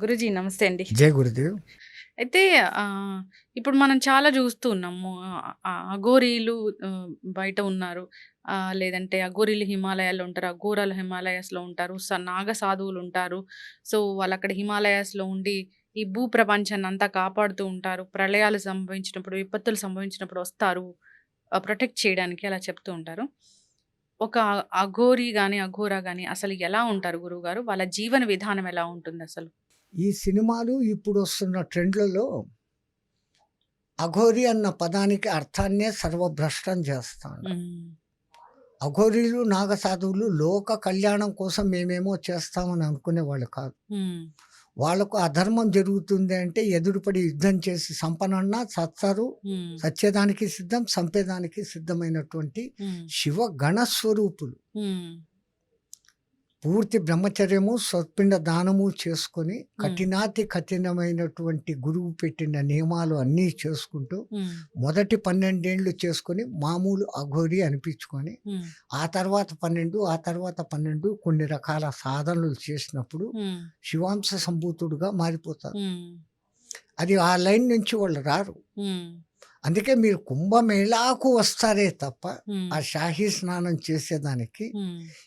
గురుజీ నమస్తే అండి. జై గురుదేవ్. అయితే ఇప్పుడు మనం చాలా చూస్తూ ఉన్నాము అఘోరీలు బయట ఉన్నారు. లేదంటే అఘోరీలు హిమాలయాల్లో ఉంటారు అఘోరాలు హిమాలయాస్లో ఉంటారు స నాగ సాధువులు ఉంటారు. సో వాళ్ళు అక్కడ హిమాలయాస్లో ఉండి ఈ భూ ప్రపంచాన్ని అంతా కాపాడుతూ ఉంటారు. ప్రళయాలు సంభవించినప్పుడు విపత్తులు సంభవించినప్పుడు వస్తారు. ప్రొటెక్ట్ చేయడానికి అలా చెప్తూ ఉంటారు. ఒక అఘోరి కానీ అఘోరా కానీ అసలు ఎలా ఉంటారు గురువుగారు? వాళ్ళ జీవన విధానం ఎలా ఉంటుంది అసలు? ఈ సినిమాలు ఇప్పుడు వస్తున్న ట్రెండ్లలో అఘోరి అన్న పదానికి అర్థాన్నే సర్వభ్రష్టం చేస్తాను అఘోరీలు నాగసాధువులు లోక కళ్యాణం కోసం మేమేమో చేస్తామని అనుకునేవాళ్ళు కాదు. ఉమ్, వాళ్ళకు అధర్మం జరుగుతుంది అంటే ఎదురుపడి యుద్ధం చేసి సంపనన్నా సత్తారు సత్యదానికి సిద్ధం సంపేదానికి సిద్ధమైనటువంటి శివ గణస్వరూపులు పూర్తి బ్రహ్మచర్యము స్వపిండ దానము చేసుకొని కఠినాతి కఠినమైనటువంటి గురువు పెట్టిన నియమాలు అన్నీ చేసుకుంటూ మొదటి పన్నెండేండ్లు చేసుకొని మామూలు అఘోరి అనిపించుకొని ఆ తర్వాత పన్నెండు ఆ తర్వాత పన్నెండు కొన్ని రకాల సాధనలు చేసినప్పుడు శివాంశ సంభూతుడుగా మారిపోతారు. అది ఆ లైన్ నుంచి వాళ్ళు రారు. అందుకే మీరు కుంభమేళాకు వస్తారే తప్ప ఆ షాహీ స్నానం చేసేదానికి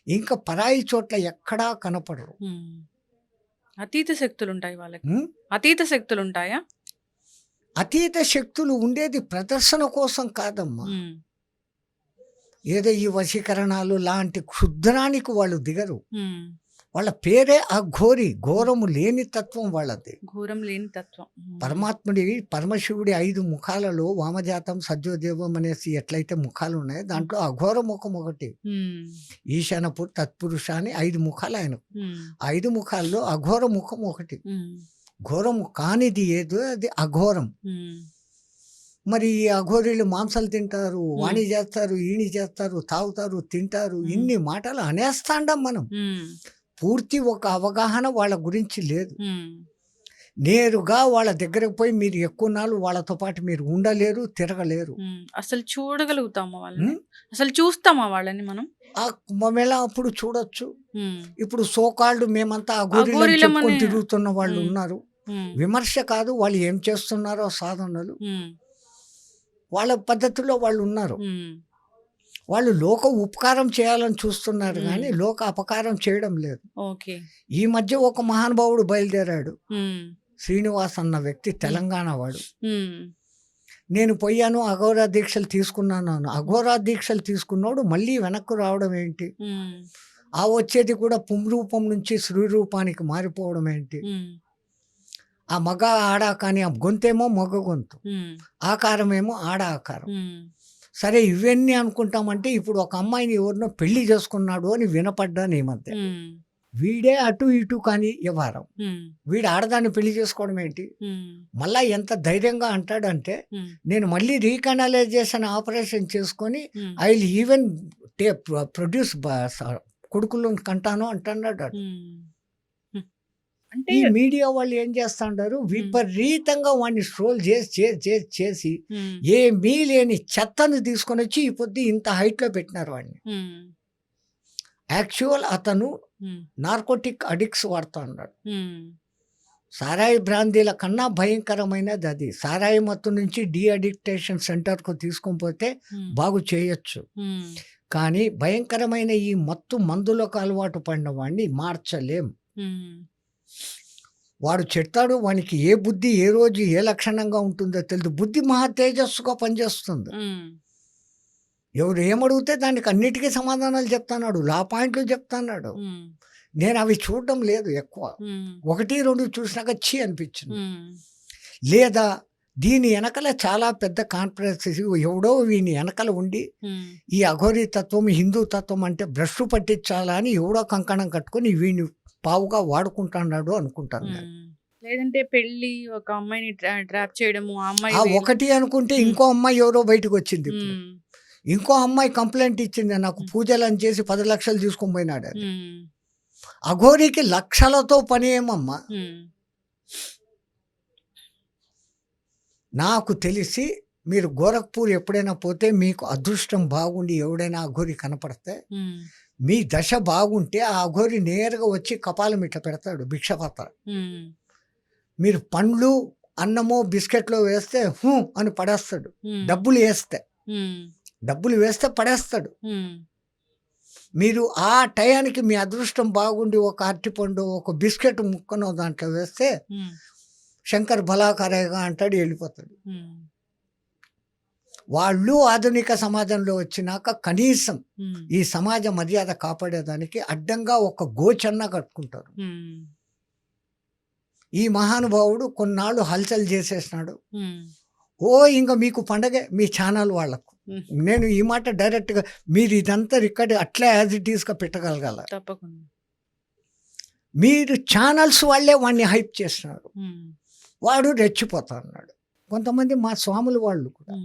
ఇంకా పరాయి చోట్ల ఎక్కడా కనపడరు. అతీత శక్తులు ఉంటాయి వాళ్ళకి? అతీత శక్తులు ఉంటాయా అతీత శక్తులు ఉండేది ప్రదర్శన కోసం కాదమ్మా. ఏదో ఈ వశీకరణాలు లాంటి క్షుద్రానికి వాళ్ళు దిగరు. వాళ్ళ పేరే అఘోరి ఘోరము లేని తత్వం వాళ్ళది. ఘోరం లేని తత్వం. పరమాత్ముడి పరమశివుడి ఐదు ముఖాలలో వామజాతం సజ్జోదేవం అనేసి ఎట్లయితే ముఖాలు ఉన్నాయో దాంట్లో అఘోర ముఖం ఒకటి. ఉమ్, ఈశానపుర్ తత్పురుష అని ఐదు ముఖాలు ఆయన ఐదు ముఖాల్లో అఘోర ముఖం ఒకటి. ఘోరము కానిది ఏదో అది అఘోరం. మరి ఈ అఘోరీలు మాంసాలు తింటారు. వాణి చేస్తారు ఈణి చేస్తారు తాగుతారు తింటారు. ఇన్ని మాటలు అనేస్తాండం మనం. పూర్తి ఒక అవగాహన వాళ్ళ గురించి లేదు. నేరుగా వాళ్ళ దగ్గరకు పోయి మీరు ఎక్కువ నాళ్ళు వాళ్ళతో పాటు మీరు ఉండలేరు తిరగలేరు. అసలు చూడగలుగుతామా వాళ్ళని? అసలు చూస్తామా వాళ్ళని మనం? ఆ కుంభమేళ అప్పుడు చూడొచ్చు. ఇప్పుడు సోకాళ్ళు మేమంతా అఘోరీలు తిరుగుతున్న వాళ్ళు. ఉన్నారు. విమర్శ కాదు వాళ్ళు ఏం చేస్తున్నారో సాధనలు. వాళ్ళ పద్ధతిలో వాళ్ళు ఉన్నారు. వాళ్ళు లోక ఉపకారం చేయాలని చూస్తున్నారు. కానీ లోక అపకారం చేయడం లేదు. ఓకే. ఈ మధ్య ఒక మహానుభావుడు బయలుదేరాడు. శ్రీనివాస్ అన్న వ్యక్తి తెలంగాణ వాడు. నేను పోయాను అఘోరా దీక్షలు తీసుకున్నాను. అఘోరా దీక్షలు తీసుకున్నాడు మళ్ళీ వెనక్కు రావడం ఏంటి? ఆ వచ్చేది కూడా పుంరూపం నుంచి శ్రీ రూపానికి మారిపోవడం ఏంటి? ఆ మగ ఆడ కానీ ఆ గొంతేమో మగ గొంతు. ఆకారమేమో ఆడ ఆకారం. సరే ఇవన్నీ అనుకుంటామంటే ఇప్పుడు ఒక అమ్మాయిని ఎవరినో పెళ్ళి చేసుకున్నాడు అని వినపడ్డాను ఈ మధ్య. వీడే అటు ఇటు కానీ వ్యవహారం వీడు ఆడదాన్ని పెళ్ళి చేసుకోవడం ఏంటి? మళ్ళా ఎంత ధైర్యంగా అంటాడంటే నేను మళ్ళీ రీకనలైజేషన్ ఆపరేషన్ చేసుకొని ఐ విల్ ఈవెన్ టే ప్రొడ్యూస్ కొడుకులను కంటాను అంటున్నాడు. అంటే ఈ మీడియా వాళ్ళు ఏం చేస్తుంటారు విపరీతంగా వాడిని స్ట్రోల్ చేసి చేసి చేసి చేసి ఏమీ లేని చెత్తను తీసుకొని వచ్చి ఈ పొద్దు ఇంత హైట్లో పెట్టినారు వాడిని యాక్చువల్ అతను నార్కోటిక్ అడిక్ట్స్ వాడుతూ ఉన్నాడు సారాయి బ్రాందీల కన్నా భయంకరమైనది అది. సారాయి మత్తు నుంచి డీ అడిక్టేషన్ సెంటర్కు తీసుకొని పోతే బాగు చేయొచ్చు. కానీ భయంకరమైన ఈ మత్తు మందులకు అలవాటు పడిన వాడిని మార్చలేం. వాడు చెప్తాడు వానికి ఏ బుద్ధి ఏ రోజు ఏ లక్షణంగా ఉంటుందో తెలియదు బుద్ధి మహా తేజస్సుగా పనిచేస్తుంది. ఎవరు ఏమడిగితే దానికి అన్నిటికీ సమాధానాలు చెప్తాన్నాడు. లా పాయింట్లు చెప్తాన్నాడు. నేను అవి చూడడం లేదు ఎక్కువ. ఒకటి రెండు చూసినాక చీ అనిపించింది. లేదా దీని వెనకల చాలా పెద్ద కాన్ఫరెన్స్ ఎవడో వీని వెనకల ఉండి ఈ అఘోరీ తత్వం హిందూ తత్వం అంటే బ్రష్ పట్టించాలా అని ఎవడో కంకణం కట్టుకొని వీడిని పావుగా వాడుకుంటున్నాడు అనుకుంటాను నేను. లేదంటే పెళ్ళి ఒక అమ్మాయిని ట్రా- ట్రాప్ చేయడము ఆ అమ్మాయి ఒకటి అనుకుంటే ఇంకో అమ్మాయి ఎవరో బయటకు వచ్చింది ఇప్పుడు. ఇంకో అమ్మాయి కంప్లైంట్ ఇచ్చింది నాకు పూజలు అని చేసి పది లక్షలు తీసుకొని పోయినాడు అఘోరికి లక్షలతో పని ఏమమ్మా? నాకు తెలిసి మీరు గోరఖ్పూర్ ఎప్పుడైనా పోతే మీకు అదృష్టం బాగుండి ఎవడైనా అఘోరి కనపడితే మీ దశ బాగుంటే ఆ అఘోరి నేరుగా వచ్చి కపాలం ఇట్లా పెడతాడు భిక్షపాత్ర. మీరు పండ్లు అన్నమో బిస్కెట్లో వేస్తే హూ అని పడేస్తాడు. డబ్బులు వేస్తే. డబ్బులు వేస్తే పడేస్తాడు. మీరు ఆ టయానికి మీ అదృష్టం బాగుండి ఒక అరటిపండు ఒక బిస్కెట్ ముక్కనో దాంట్లో వేస్తే శంకర్ బలాకారేగా అంటాడు వెళ్ళిపోతాడు. వాళ్ళు ఆధునిక సమాజంలో వచ్చినాక కనీసం ఈ సమాజ మర్యాద కాపాడేదానికి అడ్డంగా ఒక గోచన్న కట్టుకుంటారు. ఈ మహానుభావుడు కొన్నాళ్ళు హల్చల్ చేసేసినాడు. ఓ ఇంకా మీకు పండగే మీ ఛానల్ వాళ్ళకు. నేను ఈ మాట డైరెక్ట్గా మీరు ఇదంతా రికార్డ్ అట్లే యాజ్ ఇట్ ఈస్గా పెట్టగలగాల. తప్పకుండా. మీరు ఛానల్స్ వాళ్ళే వాడిని హైప్ చేస్తున్నారు వాడు రెచ్చిపోతా అన్నాడు కొంతమంది మా స్వాములు వాళ్ళు కూడా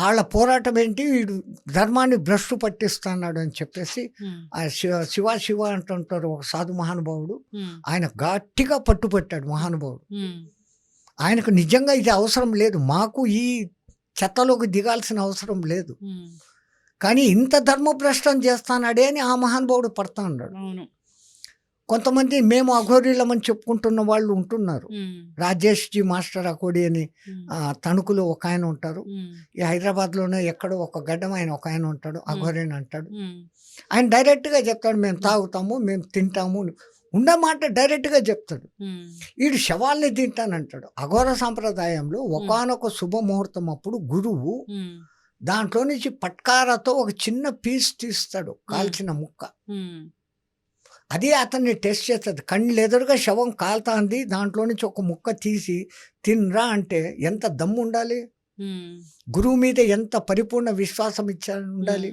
వాళ్ళ పోరాటం ఏంటి? వీడు ధర్మాన్ని భ్రష్టు పట్టిస్తున్నాడు అని చెప్పేసి ఆ శివ శివ శివ అంటుంటారు ఒక సాధు మహానుభావుడు. ఆయన గట్టిగా పట్టుపట్టాడు మహానుభావుడు. ఆయనకు నిజంగా ఇది అవసరం లేదు. మాకు ఈ చెత్తలోకి దిగాల్సిన అవసరం లేదు. కానీ ఇంత ధర్మభ్రష్టం చేస్తానాడే అని ఆ మహానుభావుడు పడతా ఉన్నాడు. కొంతమంది మేము అఘోరీలమని చెప్పుకుంటున్న వాళ్ళు ఉంటున్నారు. రాజేష్ జీ మాస్టర్ అకోడి అని తణుకులో ఒక ఆయన ఉంటారు. ఈ హైదరాబాద్లోనే ఎక్కడో ఒక గడ్డం ఆయన ఒక ఆయన ఉంటాడు అఘోరీని అంటాడు. ఉమ్, ఆయన డైరెక్ట్గా చెప్తాడు మేము తాగుతాము మేము తింటాము ఉన్న మాట డైరెక్ట్గా చెప్తాడు. వీడు శవాల్ని తింటానంటాడు. అఘోర సాంప్రదాయంలో ఒకనొక శుభముహూర్తం అప్పుడు గురువు దాంట్లో నుంచి పట్కారతో ఒక చిన్న పీస్ తీస్తాడు కాల్చిన ముక్క. అది అతన్ని టెస్ట్ చేస్తుంది. కళ్ళు ఎదురుగా శవం కాలుతాంది. దాంట్లో నుంచి ఒక ముక్క తీసి తినరా అంటే ఎంత దమ్ము ఉండాలి? గురువు మీద ఎంత పరిపూర్ణ విశ్వాసం ఇచ్చా ఉండాలి?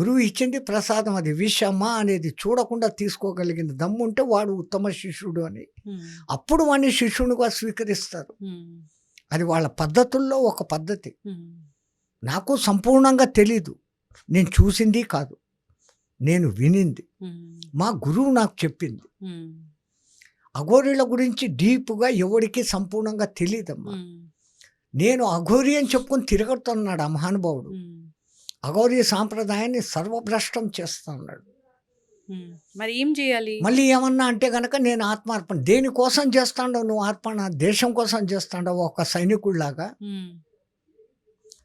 గురువు ఇచ్చింది ప్రసాదం అది. విషమా అనేది చూడకుండా తీసుకోగలిగిన దమ్ము ఉంటే వాడు ఉత్తమ శిష్యుడు అని. అప్పుడు వాడిని శిష్యునిగా స్వీకరిస్తారు. అది వాళ్ళ పద్ధతుల్లో ఒక పద్ధతి. నాకు సంపూర్ణంగా తెలీదు. నేను చూసింది కాదు. నేను వినింది. మా గురువు నాకు చెప్పింది. అఘోరీల గురించి డీప్గా ఎవరికి సంపూర్ణంగా తెలియదమ్మా నేను అఘోరి అని చెప్పుకొని తిరగతున్నాడు ఆ మహానుభావుడు. అఘోరీ సాంప్రదాయాన్ని సర్వభ్రష్టం చేస్తున్నాడు. మరి ఏం చేయాలి? మళ్ళీ ఏమన్నా అంటే కనుక నేను ఆత్మార్పణ దేనికోసం చేస్తాడో నువ్వు ఆత్మన? దేశం కోసం చేస్తాడో ఒక సైనికుడిలాగా?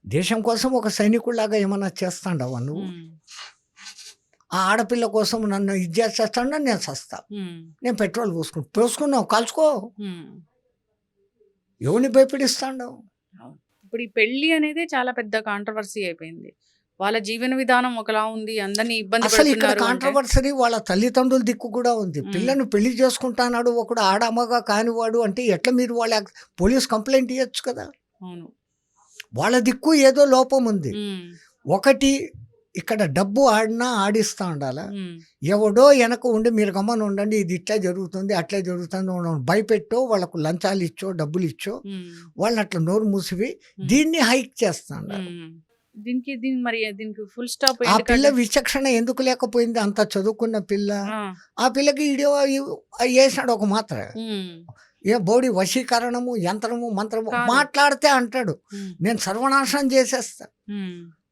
దేశం కోసం ఒక సైనికుడిలాగా ఏమన్నా చేస్తాడవా నువ్వు? ఆ ఆడపిల్ల కోసం నన్ను ఇది చేస్తాడో నేను సస్తా. ఉమ్, నేను పెట్రోల్ పోసుకుంటా పోసుకున్నావు కాల్చుకో. ఎవరిని భయపడిస్తాడు? ఇప్పుడు ఈ పెళ్ళి అనేది చాలా పెద్ద కాంట్రవర్సీ అయిపోయింది. వాళ్ళ జీవన విధానం ఒకలా ఉంది అందరినీ ఇబ్బంది అసలు ఇక్కడ కాంట్రవర్సరీ వాళ్ళ తల్లిదండ్రుల దిక్కు కూడా ఉంది. పిల్లను పెళ్ళి చేసుకుంటానాడు ఒకడు ఆడమ్మగా కానివాడు అంటే ఎట్లా మీరు వాళ్ళ పోలీస్ కంప్లైంట్ ఇవ్వచ్చు కదా? అవును. వాళ్ళ దిక్కు ఏదో లోపం ఉంది. ఒకటి ఇక్కడ డబ్బు ఆడినా ఆడిస్తా ఉండాలా? ఎవడో వెనక ఉండి మీరు గమ్మని ఉండండి ఇది ఇట్లా జరుగుతుంది అట్లా జరుగుతుంది భయపెట్టో వాళ్ళకు లంచాలు ఇచ్చో డబ్బులు ఇచ్చో వాళ్ళని అట్లా నోరు మూసివి దీన్ని హైక్ చేస్తాడు ఉమ్. దీనికి దీని మరి దీనికి ఫుల్ స్టాప్ ఆ పిల్ల విచక్షణ ఎందుకు లేకపోయింది? అంత చదువుకున్న పిల్ల. ఆ. పిల్లకి ఇడియో వేసినాడు ఒక మాత్ర. ఏ బోడి వశీకరణము యంత్రము మంత్రము. మాట్లాడితే అంటాడు. నేను సర్వనాశనం చేసేస్తా.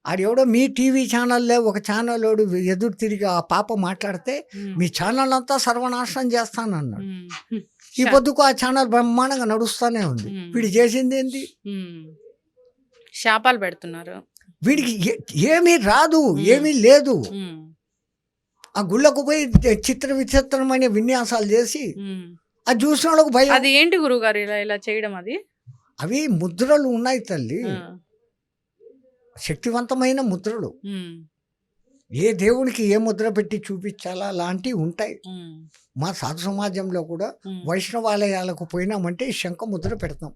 ఆడెవడో మీ టీవీ ఛానల్లో ఒక ఛానల్ ఎదురు తిరిగి ఆ పాప మాట్లాడితే మీ ఛానల్ అంతా సర్వనాశనం చేస్తానన్నాడు. ఈ పొద్దుకు ఆ ఛానల్ బ్రహ్మాండంగా నడుస్తూనే ఉంది. వీడు చేసింది ఏంది? శాపాలు పెడుతున్నారు. వీడికి ఏమీ రాదు. ఏమీ లేదు. ఆ గుళ్ళకు పోయి చిత్ర విచిత్రమైన విన్యాసాలు చేసి. అది చూసిన వాళ్ళకు భయం. అది ఏంటి గురుగారు ఇలా ఇలా చేయడం అది? అవి ముద్రలు ఉన్నాయి తల్లి. శక్తివంతమైన ముద్రలు. ఏ దేవునికి ఏ ముద్ర పెట్టి చూపించాలా లాంటివి ఉంటాయి. మా సాధు సమాజంలో కూడా వైష్ణవాలయాలకు పోయినామంటే శంఖ ముద్ర పెడతాం.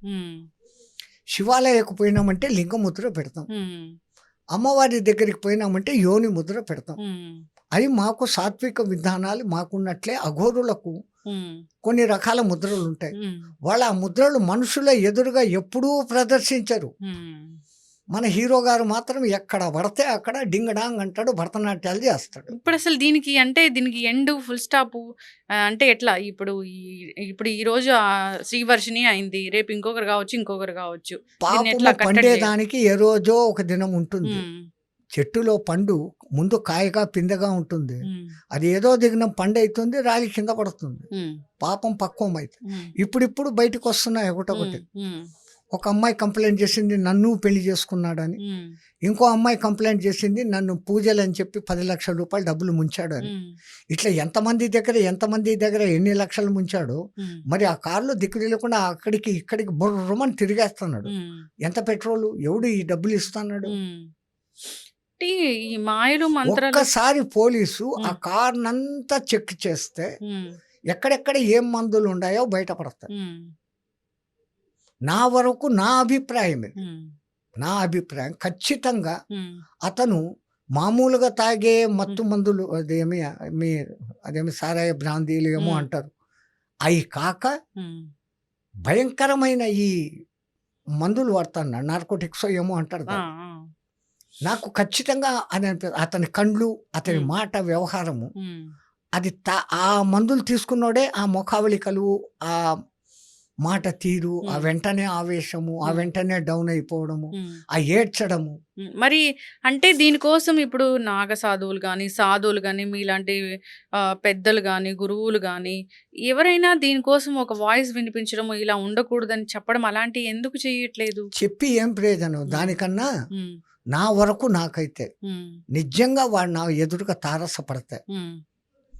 శివాలయకు పోయినామంటే లింగ ముద్ర పెడతాం. అమ్మవారి దగ్గరికి పోయినామంటే యోని ముద్ర పెడతాం. అవి మాకు సాత్విక విధానాలు మాకున్నట్లే అఘోరులకు కొన్ని రకాల ముద్రలు ఉంటాయి వాళ్ళ ఆ ముద్రలు మనుషుల ఎదురుగా ఎప్పుడూ ప్రదర్శించరు. మన హీరో గారు మాత్రం ఎక్కడ పడితే అక్కడ డింగడాంగ్ అంటాడు భరతనాట్యాలు చేస్తాడు. ఇప్పుడు అసలు దీనికి అంటే దీనికి ఎండ్ ఫుల్ స్టాప్ అంటే ఎట్లా? ఇప్పుడు ఈ- ఇప్పుడు ఈ రోజు శ్రీవర్షిని అయింది రేపు ఇంకొకరు కావచ్చు ఇంకొకరు కావచ్చు? పండేదానికి ఏ రోజో ఒక దినం ఉంటుంది. చెట్టులో పండు ముందు కాయగా పిందెగా ఉంటుంది. అది ఏదో దిగిన పండు అవుతుంది రాలి కింద పడుతుంది. పాపం పక్వం అవుతుంది ఉమ్, ఇప్పుడిప్పుడు బయటకు వస్తున్నాయి ఒకటొకటి ఒక అమ్మాయి కంప్లైంట్ చేసింది నన్ను పెళ్ళి చేసుకున్నాడని. ఇంకో అమ్మాయి కంప్లైంట్ చేసింది నన్ను పూజలు అని చెప్పి పది లక్షల రూపాయలు డబ్బులు ముంచాడు అని ఇట్లా ఎంతమంది దగ్గర ఎంతమంది దగ్గర ఎన్ని లక్షలు ముంచాడో మరి ఆ కారులో దిక్కు తెలియకుండా అక్కడికి ఇక్కడికి బుర్రమని తిరిగేస్తున్నాడు. ఎంత పెట్రోల్ ఎవడు ఈ డబ్బులు ఇస్తున్నాడు? ఈ మాయలు ఒక్కసారి పోలీసు ఆ. కార్నంతా చెక్ చేస్తే ఎక్కడెక్కడ ఏం మందులు ఉన్నాయో బయటపడతాయి నా వరకు నా అభిప్రాయం ఇది ఉమ్, నా అభిప్రాయం ఖచ్చితంగా అతను మామూలుగా తాగే మత్తు మందులు అదేమి మీ అదేమి సారాయ బ్రాందీలు ఏమో. అంటారు. అవి కాక భయంకరమైన ఈ మందులు వాడుతున్నాడు నార్కోటిక్స్ ఏమో అంటారు నాకు ఖచ్చితంగా అది అనిపి- అతని కండ్లు అతని. మాట వ్యవహారము అది తా- ఆ మందులు తీసుకున్నోడే ఆ ముఖావళికలు ఆ మాట తీరు ఆ. వెంటనే ఆవేశము ఆ. వెంటనే డౌన్ అయిపోవడము. ఆ ఏడ్చడము. మరి అంటే దీనికోసం ఇప్పుడు నాగ సాధువులు కానీ సాధువులు కానీ మీలాంటి పెద్దలు కానీ గురువులు కానీ ఎవరైనా దీనికోసం ఒక వాయిస్ వినిపించడం ఇలా ఉండకూడదని చెప్పడం అలాంటివి ఎందుకు చేయట్లేదు? చెప్పి ఏం ప్రయోజనం? దానికన్నా నా వరకు నాకైతే నిజంగా వాడు నా ఎదురుగా తారసపడతా ఉమ్,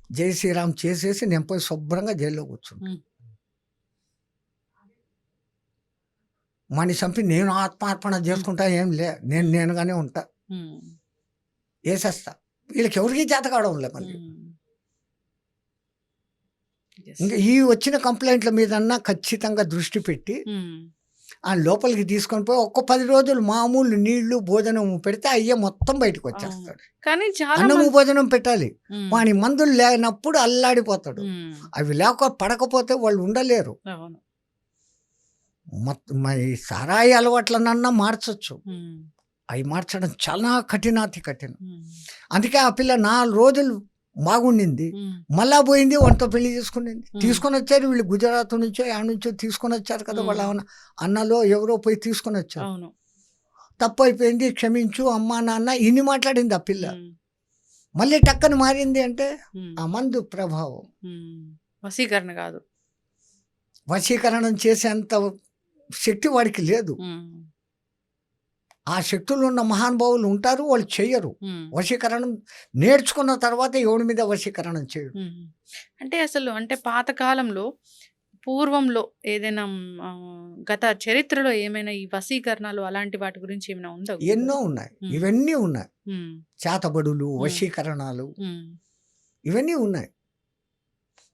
జై శ్రీరామ్ చేసేసి నేను పోయి శుభ్రంగా జైల్లో కూర్చుంటా. మని చంపి నేను ఆత్మార్పణ చేసుకుంటా ఏం లే నేను నేనుగానే ఉంటా. వేసేస్తా. వీళ్ళకి ఎవరికి చేత కావడం లే మళ్ళీ. ఇంకా ఈ వచ్చిన కంప్లైంట్ల మీదన్నా ఖచ్చితంగా దృష్టి పెట్టి ఆ లోపలికి తీసుకొని పోయి ఒక్క పది రోజులు మామూలు నీళ్ళు భోజనం పెడితే అయ్యే మొత్తం బయటకు వచ్చేస్తాడు. కానీ చాలా అన్నము భోజనం పెట్టాలి. వాని మందులు లేనప్పుడు అల్లాడిపోతాడు. అవి లేక పడకపోతే వాళ్ళు ఉండలేరు. మరి సారాయి అలవాట్లనన్నా మార్చొచ్చు. అవి మార్చడం చాలా కఠినాతి కఠినం. అందుకే ఆ పిల్ల నాలుగు రోజులు బాగుండింది మళ్ళా పోయింది వంట పెళ్ళి చేసుకునింది. మ్. తీసుకొని వచ్చారు వీళ్ళు గుజరాత్ నుంచో ఆ నుంచో తీసుకొని వచ్చారు కదా. వాళ్ళ అన్న- అన్నలో ఎవరో పోయి తీసుకొని వచ్చారు. తప్పు అయిపోయింది క్షమించు అమ్మా నాన్న ఇన్ని మాట్లాడింది ఆ పిల్ల. మళ్ళీ టక్కన మారింది అంటే ఆ మందు ప్రభావం. వశీకరణ కాదు. వశీకరణం చేసేంత శక్తి వాడికి లేదు. ఆ శక్తులు ఉన్న మహానుభావులు ఉంటారు వాళ్ళు చెయ్యరు. ఉమ్, వశీకరణం నేర్చుకున్న తర్వాత ఎవడి మీద వశీకరణం ఉమ్. అంటే అసలు అంటే పాతకాలంలో పూర్వంలో ఏదైనా గత చరిత్రలో ఏమైనా ఈ వశీకరణలు అలాంటి వాటి గురించి ఏమైనా ఉందా ఎన్నో ఉన్నాయి. ఇవన్నీ ఉన్నాయి. చేతబడులు. వశీకరణాలు. ఇవన్నీ ఉన్నాయి.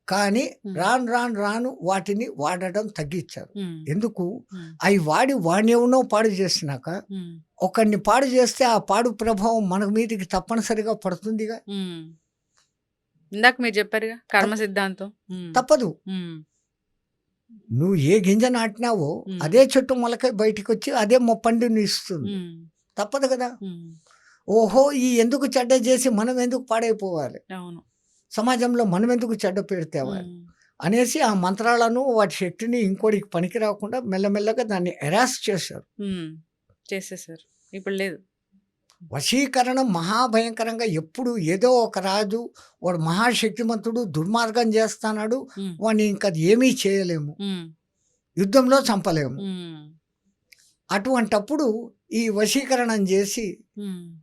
కానీ. రాను రాను రాను వాటిని వాడడం తగ్గించారు. ఎందుకు? అవి వాడి ఎవనో పాడు చేసినాక ఒకరిని పాడు చేస్తే ఆ పాడు ప్రభావం మన మీదకి తప్పనిసరిగా పడుతుందిగా. ఇందాక మీరు చెప్పారుగా కర్మ సిద్ధాంతం. తప్పదు. నువ్వు ఏ గింజ నాటినావో. అదే చెట్టు మొలకై బయటికి వచ్చి అదే మొప్పండిని ఇస్తుంది. తప్పదు కదా. ఓహో ఈ ఎందుకు చెడ్డ చేసి మనం ఎందుకు పాడైపోవాలి? అవును. సమాజంలో మనం ఎందుకు చెడ్డ పేరు తేవాలి? అనేసి ఆ మంత్రాలను వాటి శక్తిని ఇంకోటికి పనికి రాకుండా మెల్లమెల్లగా దాన్ని ఎరాస్ చేశారు. చేసేసారు. ఇప్పుడు లేదు. వశీకరణం మహాభయంకరంగా ఎప్పుడు ఏదో ఒక రాజు వాడు మహాశక్తిమంతుడు దుర్మార్గం చేస్తాడు ఉమ్, వాడిని ఇంకా ఏమీ చేయలేము. యుద్ధంలో చంపలేము. అటువంటప్పుడు ఈ వశీకరణం చేసి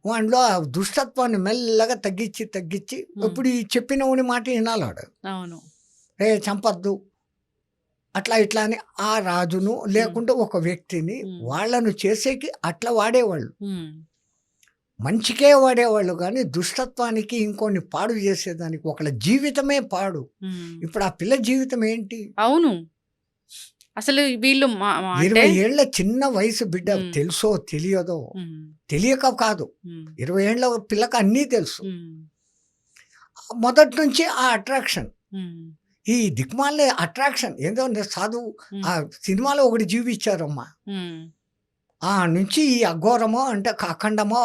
వాడిలో ఆ దుష్టత్వాన్ని మెల్లగా తగ్గించి తగ్గించి ఇప్పుడు ఈ చెప్పినవుని మాట వినాలాడు. అవును. రే చంపద్దు. అట్లా ఇట్లా అని ఆ రాజును లేకుంటే ఒక వ్యక్తిని. వాళ్ళను చేసేకి అట్లా వాడేవాళ్ళు. మంచికే వాడేవాళ్ళు కానీ దుష్టత్వానికి ఇంకొన్ని పాడు చేసేదానికి ఒకళ్ళ జీవితమే పాడు. ఇప్పుడు ఆ పిల్ల జీవితం ఏంటి? అవును. అసలు వీళ్ళు ఇరవై ఏళ్ళ చిన్న వయసు బిడ్డ. తెలుసో తెలియదో తెలియక కాదు. ఇరవై ఏళ్ళ పిల్లకి అన్నీ తెలుసు. మొదటి నుంచి ఆ అట్రాక్షన్. ఈ దిక్మాలే అట్రాక్షన్ ఏదో సాధువు ఆ సినిమాలో ఒకటి జీవిచ్చారమ్మా ఆ నుంచి ఈ అఘోరమో అంటే అఖండమో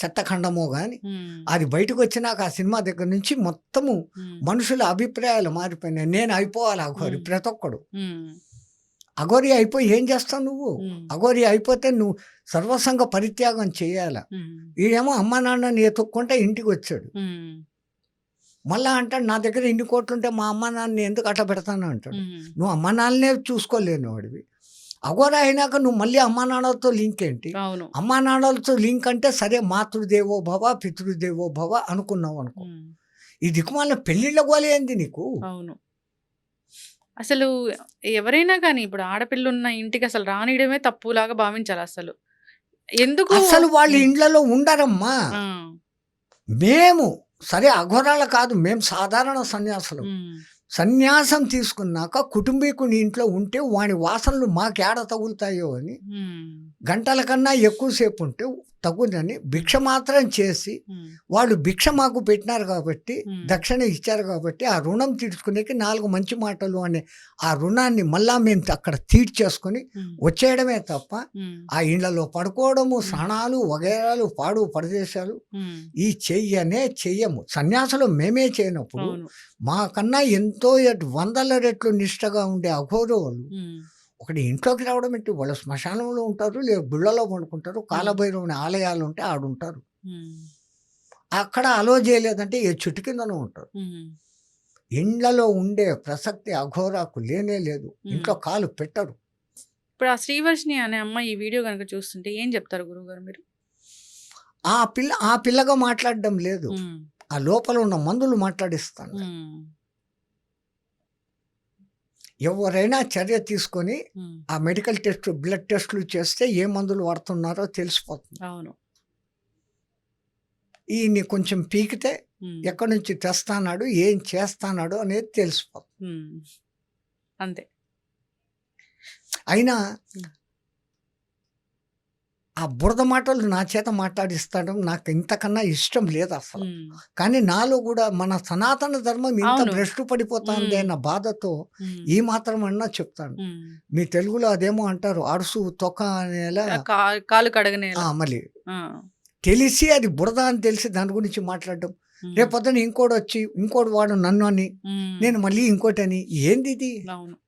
చెత్తఖండమో కానీ అది బయటకు వచ్చినాక ఆ సినిమా దగ్గర నుంచి మొత్తము మనుషుల అభిప్రాయాలు మారిపోయినాయి. నేను అయిపోవాలి అఘోరి. ప్రతి ఒక్కడు. అఘోరి అయిపోయి ఏం చేస్తావు నువ్వు? అఘోరి అయిపోతే నువ్వు సర్వసంగ పరిత్యాగం చేయాల. ఈడేమో అమ్మ నాన్నని ఎత్తుక్కుంటే ఇంటికి వచ్చాడు మళ్ళా అంటాడు నా దగ్గర ఇన్ని కోట్లు ఉంటే మా అమ్మ నాన్నని ఎందుకు అట్ట పెడతాను అంటాడు. నువ్వు అమ్మ నాన్ననే చూసుకోలేను వాడివి అఘోర అయినాక నువ్వు మళ్ళీ అమ్మ నాన్నలతో లింక్ ఏంటి? అవును. అమ్మా నాన్నలతో లింక్ అంటే సరే మాతృదేవో భవ పితృదేవో భవ అనుకున్నావు అనుకో. ఈ దిక్కుమాల పెళ్ళిళ్ళ గోలే ఏంది నీకు? అవును. అసలు ఎవరైనా కానీ ఇప్పుడు ఆడపిల్ల ఉన్న ఇంటికి అసలు రానియడమే తప్పులాగా భావించాలి అసలు. ఎందుకు? అసలు వాళ్ళ ఇండ్లలో ఉండరమ్మా. మేము సరే అఘోరాలు కాదు మేము సాధారణ సన్యాసులు. సన్యాసం తీసుకున్నాక కుటుంబీకుని ఇంట్లో ఉంటే వాని వాసనలు మాకేడ తగులుతాయో అని గంటల కన్నా ఎక్కువసేపు ఉంటే తగునని భిక్ష మాత్రం చేసి వాళ్ళు భిక్ష మాకు పెట్టినారు కాబట్టి. దక్షిణ ఇచ్చారు కాబట్టి ఆ రుణం తీర్చుకునేకి నాలుగు మంచి మాటలు అనే ఆ రుణాన్ని మళ్ళా మేము అక్కడ తీర్చేసుకొని వచ్చేయడమే తప్ప ఆ ఇళ్ళలో పడుకోవడము స్నానాలు వగేరాలు పాడు పరదేశాలు ఉమ్, ఈ చెయ్యనే చెయ్యము. సన్యాసులు మేమే చేయనప్పుడు మాకన్నా ఎంతో వందల రెట్లు నిష్టగా ఉండే అఘోరవులు ఒకటి ఇంట్లోకి రావడం ఏంటి? వాళ్ళు శ్మశానంలో ఉంటారు లేదా గుళ్ళలో పడుకుంటారు కాలభైరవుని ఆలయాలు ఉంటే ఆడుంటారు. అక్కడ అలో చేయలేదంటే ఏ చెట్టు కిందనూ ఉంటారు. ఇండ్లలో ఉండే ప్రసక్తి అఘోరాకు లేనే లేదు. ఇంట్లో కాలు పెట్టరు. ఇప్పుడు ఆ శ్రీవర్షిని అనే అమ్మాయి ఈ వీడియో కనుక చూస్తుంటే ఏం చెప్తారు గురుగారు మీరు? ఆ పిల్ల ఆ పిల్లగా మాట్లాడడం లేదు. ఆ లోపల ఉన్న మందులు మాట్లాడిస్తాను. ఎవరైనా చర్య తీసుకొని ఆ మెడికల్ టెస్ట్ బ్లడ్ టెస్ట్లు చేస్తే ఏ మందులు వాడుతున్నారో తెలిసిపోతుంది. అవును. ఈయన్ని కొంచెం పీకితే ఎక్కడి నుంచి తెస్తానాడు ఏం చేస్తానాడు అనేది తెలిసిపోతుంది. అంతే. అయినా. ఆ బురద మాటలు నా చేత మాట్లాడిస్తాడం నాకు ఇంతకన్నా ఇష్టం లేదు అసలు. కానీ నాలో కూడా మన సనాతన ధర్మం ఇంత. భ్రష్టు పడిపోతుంది. అన్న బాధతో ఈ మాత్రం అన్నా చెప్తాను. మీ తెలుగులో అదేమో అంటారు అడుసు తొక్క అనేలా కాలు కడగనే మళ్ళీ తెలిసి అది బురద అని తెలిసి దాని గురించి మాట్లాడడం. రేపొద్దున ఇంకోటి వచ్చి ఇంకోటి వాడు నన్ను అని నేను మళ్ళీ ఇంకోటి అని ఏంది ఇది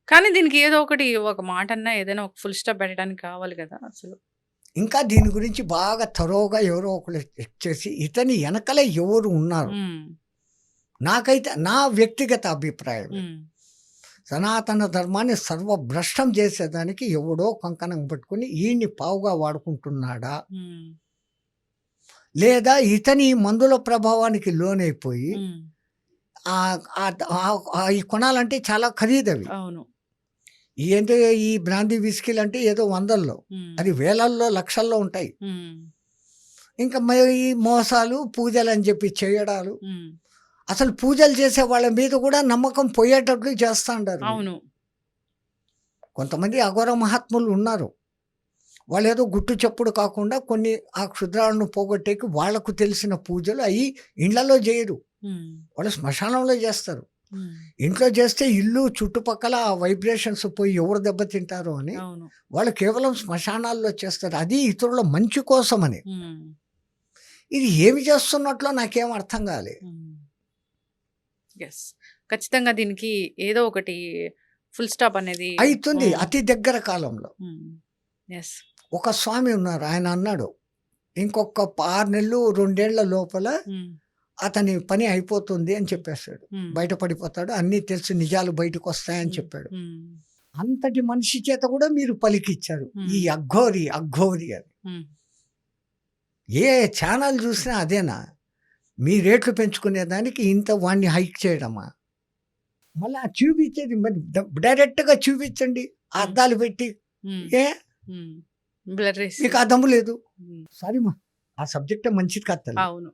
కానీ దీనికి ఏదో ఒకటి ఒక మాట అన్నా ఏదైనా ఒక ఫుల్ స్టాప్ పెట్టడానికి కావాలి కదా అసలు. ఇంకా దీని గురించి బాగా తరోగా ఎవరో ఒకరు చేసి ఇతని వెనకలే ఎవరు ఉన్నారు. నాకైతే నా వ్యక్తిగత అభిప్రాయం. సనాతన ధర్మాన్ని సర్వభ్రష్టం చేసేదానికి ఎవడో కంకణం పట్టుకుని ఈయన్ని పావుగా వాడుకుంటున్నాడా? లేదా ఇతని మందుల ప్రభావానికి లోనైపోయి కొనాలంటే చాలా ఖరీదవి. అవును. ఏంటో ఈ బ్రాందీ విస్కీలు అంటే ఏదో వందల్లో. అది వేలల్లో లక్షల్లో ఉంటాయి. ఇంకా మరి ఈ మోసాలు పూజలు అని చెప్పి చేయడాలు. అసలు పూజలు చేసే వాళ్ళ మీద కూడా నమ్మకం పోయేటట్లు చేస్తా ఉంటారు అవును. కొంతమంది అఘోర మహాత్ములు ఉన్నారు. వాళ్ళు ఏదో గుట్టు చెప్పుడు కాకుండా కొన్ని ఆ క్షుద్రాలను పోగొట్టేకి వాళ్ళకు తెలిసిన పూజలు అవి ఇళ్ళలో చేయరు. వాళ్ళు శ్మశానంలో చేస్తారు. ఇంట్లో చేస్తే ఇల్లు చుట్టుపక్కల వైబ్రేషన్స్ పోయి ఎవరు దెబ్బతింటారో అని వాళ్ళు కేవలం శ్మశానాల్లో చేస్తారు. అది ఇతరుల మంచి కోసమని. ఇది ఏమి చేస్తున్నట్లో నాకేం అర్థం కాలే. ఎస్ ఖచ్చితంగా దీనికి ఏదో ఒకటి ఫుల్ స్టాప్ అనేది అవుతుంది అతి దగ్గర కాలంలో. ఎస్ ఒక స్వామి ఉన్నారు. ఆయన అన్నాడు ఇంకొక ఆరు నెలలు రెండేళ్ళ లోపల అతని పని అయిపోతుంది అని చెప్పేశాడు బయటపడిపోతాడు. అన్నీ తెలిసి నిజాలు బయటకు వస్తాయని చెప్పాడు. అంతటి మనిషి చేత కూడా మీరు పలికిచ్చారు. ఈ అఘోరి అఘోరి అని. ఏ ఛానల్ చూసినా అదేనా? మీ రేట్లు పెంచుకునేదానికి ఇంత వాడిని హైక్ చేయడమా? మళ్ళీ ఆ చూపించేది మరి డైరెక్ట్గా చూపించండి. అద్దాలు పెట్టి. ఏ? మీకు దమ్ము లేదు. సారీ మా ఆ సబ్జెక్టే మంచిది కాదు. అవును.